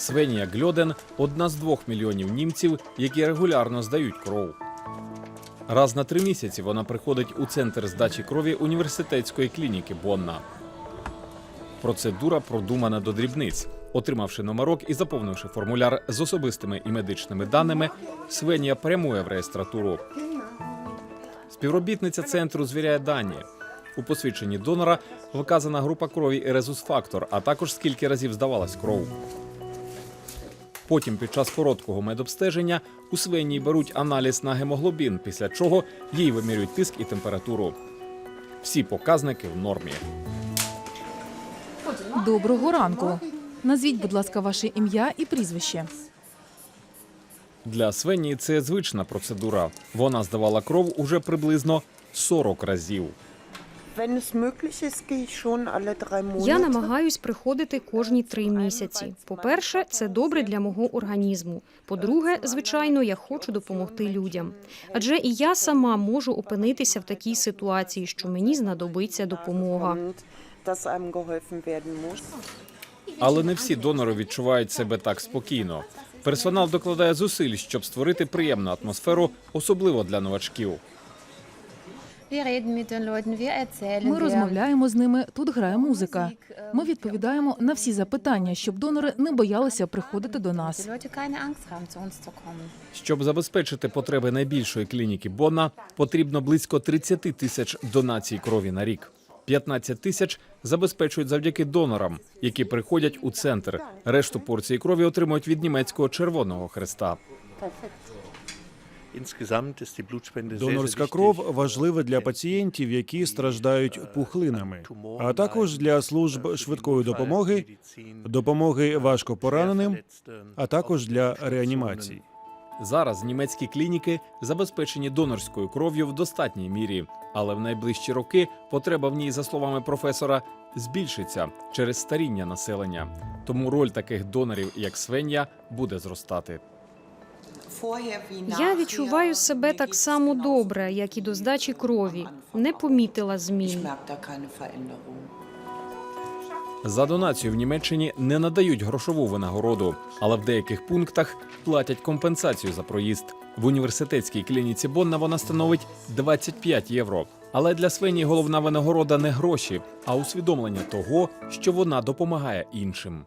Свенія Гльоден одна з двох мільйонів німців, які регулярно здають кров. Раз на три місяці вона приходить у центр здачі крові університетської клініки Бонна. Процедура продумана до дрібниць. Отримавши номерок і заповнивши формуляр з особистими і медичними даними, Свенія прямує в реєстратуру. Співробітниця центру звіряє дані. У посвідченні донора вказана група крові і резус-фактор, а також скільки разів здавалась кров. Потім, під час короткого медобстеження, у Свенії беруть аналіз на гемоглобін, після чого їй вимірюють тиск і температуру. Всі показники в нормі. Доброго ранку. Назвіть, будь ласка, ваше ім'я і прізвище. Для Свенії це звична процедура. Вона здавала кров уже приблизно 40 разів. Я намагаюсь приходити кожні три місяці. По-перше, це добре для мого організму. По-друге, звичайно, я хочу допомогти людям. Адже і я сама можу опинитися в такій ситуації, що мені знадобиться допомога. Але не всі донори відчувають себе так спокійно. Персонал докладає зусиль, щоб створити приємну атмосферу, особливо для новачків. Ми розмовляємо з ними. Тут грає музика. Ми відповідаємо на всі запитання, щоб донори не боялися приходити до нас. Щоб забезпечити потреби найбільшої клініки Бонна, потрібно близько 30 тисяч донацій крові на рік. 15 тисяч забезпечують завдяки донорам, які приходять у центр. Решту порції крові отримують від німецького Червоного Хреста. Донорська кров важлива для пацієнтів, які страждають пухлинами, а також для служб швидкої допомоги, допомоги важкопораненим, а також для реанімації. Зараз німецькі клініки забезпечені донорською кров'ю в достатній мірі, але в найближчі роки потреба в ній, за словами професора, збільшиться через старіння населення. Тому роль таких донорів, як Свенія, буде зростати. Я відчуваю себе так само добре, як і до здачі крові. Не помітила змін. За донацію в Німеччині не надають грошову винагороду, але в деяких пунктах платять компенсацію за проїзд. В університетській клініці Бонна вона становить 25 євро. Але для Свені головна винагорода не гроші, а усвідомлення того, що вона допомагає іншим.